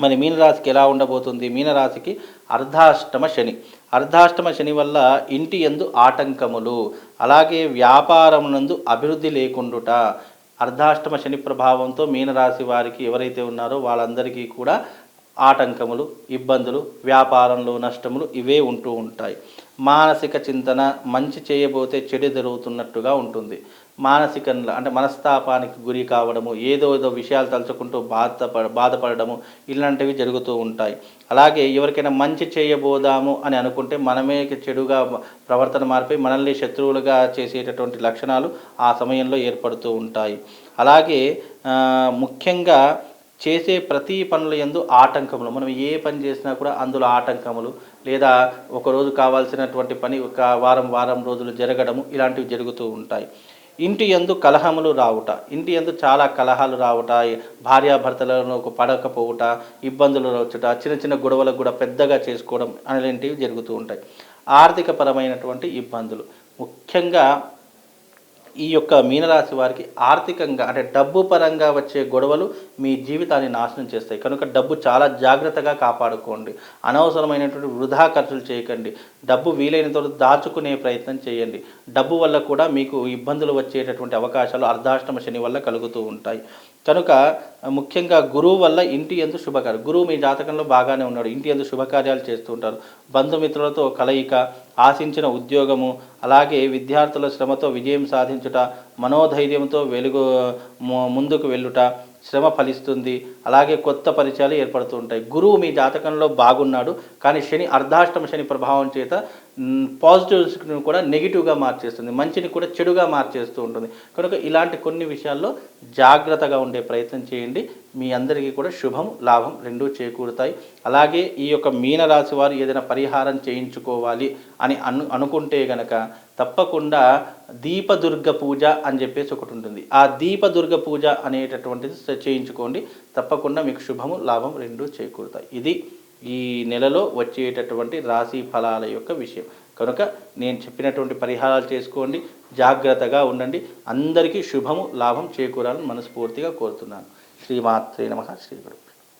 మరి మీనరాశికి ఎలా ఉండబోతుంది? మీనరాశికి అర్ధాష్టమ శని. అర్ధాష్టమ శని వల్ల ఇంటి ఎందు ఆటంకములు అలాగే వ్యాపారం నందు అభివృద్ధి లేకుండుట. అర్ధాష్టమ శని ప్రభావంతో మీనరాశి వారికి ఎవరైతే ఉన్నారో వాళ్ళందరికీ కూడా ఆటంకములు ఇబ్బందులు వ్యాపారంలో నష్టములు ఇవే ఉంటూ ఉంటాయి. మానసిక చింతన మంచి చేయబోతే చెడు జరుగుతున్నట్టుగా ఉంటుంది. మానసిక అంటే మనస్తాపానికి గురి కావడము ఏదో ఏదో విషయాలు తలుచుకుంటూ బాధపడ బాధపడము ఇలాంటివి జరుగుతూ ఉంటాయి. అలాగే ఎవరికైనా మంచి చేయబోదాము అని అనుకుంటే మనమే చెడుగా ప్రవర్తన మార్పి మనల్ని శత్రువులుగా చేసేటటువంటి లక్షణాలు ఆ సమయంలో ఏర్పడుతూ ఉంటాయి. అలాగే ముఖ్యంగా చేసే ప్రతి పనుల ఎందు ఆటంకములు. మనం ఏ పని చేసినా కూడా అందులో ఆటంకములు లేదా ఒకరోజు కావాల్సినటువంటి పని ఒక వారం వారం రోజులు జరగడము ఇలాంటివి జరుగుతూ ఉంటాయి. ఇంటి ఎందు కలహములు రావుట. ఇంటి ఎందు చాలా కలహాలు రావుట. భార్యాభర్తలను పడకపోవుట ఇబ్బందులు రావచ్చుట చిన్న చిన్న గొడవలకు కూడా పెద్దగా చేసుకోవడం అనేటివి జరుగుతూ ఉంటాయి. ఆర్థిక పరమైనటువంటి ఇబ్బందులు. ముఖ్యంగా ఈ యొక్క మీనరాశి వారికి ఆర్థికంగా అంటే డబ్బు పరంగా వచ్చే గొడవలు మీ జీవితాన్ని నాశనం చేస్తాయి. కనుక డబ్బు చాలా జాగ్రత్తగా కాపాడుకోండి. అనవసరమైనటువంటి వృధా ఖర్చులు చేయకండి. డబ్బు వీలైనంత దాచుకునే ప్రయత్నం చేయండి. డబ్బు వల్ల కూడా మీకు ఇబ్బందులు వచ్చేటటువంటి అవకాశాలు అర్ధాష్టమ శని వల్ల కలుగుతూ ఉంటాయి. కనుక ముఖ్యంగా గురువు వల్ల ఇంటి ఎందు శుభకార్యం. గురువు మీ జాతకంలో బాగానే ఉన్నాడు ఇంటి ఎందు శుభకార్యాలు చేస్తూ ఉంటారు. బంధుమిత్రులతో కలయిక ఆశించిన ఉద్యోగము అలాగే విద్యార్థుల శ్రమతో విజయం సాధించుట మనోధైర్యంతో వెలుగు ముందుకు వెళ్ళుట శ్రమ ఫలిస్తుంది. అలాగే కొత్త పరిచయాలు ఏర్పడుతూ ఉంటాయి. గురువు మీ జాతకంలో బాగున్నాడు కానీ శని అర్ధాష్టమ శని ప్రభావం చేత పాజిటివ్స్ని కూడా నెగిటివ్గా మార్చేస్తుంది. మంచిని కూడా చెడుగా మార్చేస్తూ ఉంటుంది. కనుక ఇలాంటి కొన్ని విషయాల్లో జాగ్రత్తగా ఉండే ప్రయత్నం చేయండి. మీ అందరికీ కూడా శుభం లాభం రెండూ చేకూరుతాయి. అలాగే ఈ యొక్క మీనరాశి వారు ఏదైనా పరిహారం చేయించుకోవాలి అని అను అనుకుంటే గనక తప్పకుండా దీపదుర్గ పూజ అని చెప్పేసి ఒకటి ఉంటుంది. ఆ దీపదుర్గ పూజ అనేటటువంటిది చేయించుకోండి. తప్పకుండా మీకు శుభము లాభం రెండూ చేకూరుతాయి. ఇది ఈ నెలలో వచ్చేటటువంటి రాశి ఫలాల యొక్క విషయం. కనుక నేను చెప్పినటువంటి పరిహారాలు చేసుకోండి. జాగ్రత్తగా ఉండండి. అందరికీ శుభము లాభం చేకూరాలని మనస్ఫూర్తిగా కోరుతున్నాను. శ్రీమాత్రే నమ. శ్రీగురు.